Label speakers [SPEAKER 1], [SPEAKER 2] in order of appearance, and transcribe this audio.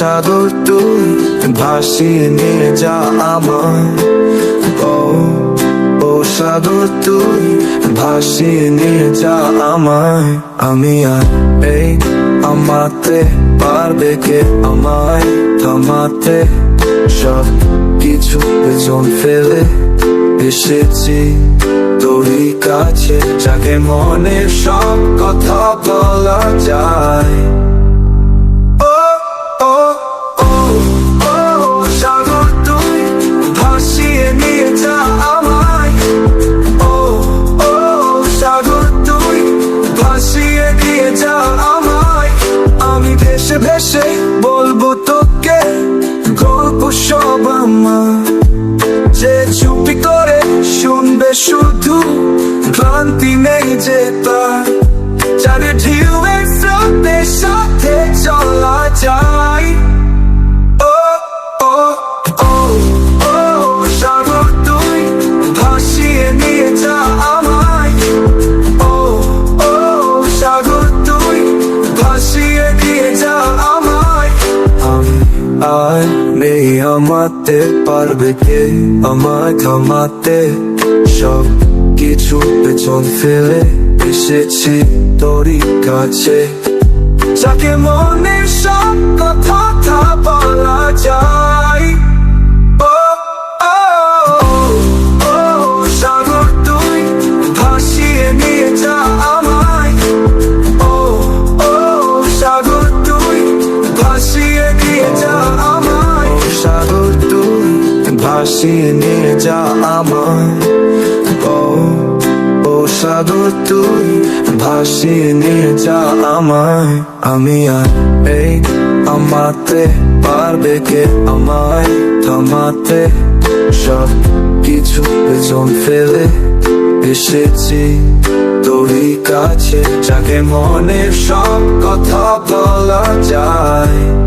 [SPEAKER 1] সাগর, তুই ভাসিয়ে নিয়ে যা আমার। ও ও সাগর, তুই ভাসিয়ে নিয়ে যা আমায় আমি আর এই আমাতে পারবে কে আমায় থামাতে? সব কিছু পেছন ফেলে এসেছি তোরই কাছে। যাকে মনের সব কথা বলা যায়। যা আমায়। আমি ভেসে ভেসে বলব তোকে, গল্প সব আমার। যে চুপি করে শুনবে শুধু, ক্লান্তি নেই যে আর নেই আমাতে, পারবে কে আমায় থামাতে? সব কিছু পেছন ফেলে এসেছি তোরই কাছে। যাকে মনের ভাসিয়ে নিয়ে যা আমায় ও ও সাগর তুই ভাসিয়ে নিয়ে যা আমায় আমি আর এই আমাতে পারবে কে আমায় থামাতে? সব কিছু পেছন ফেলে এসেছি তোরই কাছে, যাকে মনের সব কথা বলা যায়।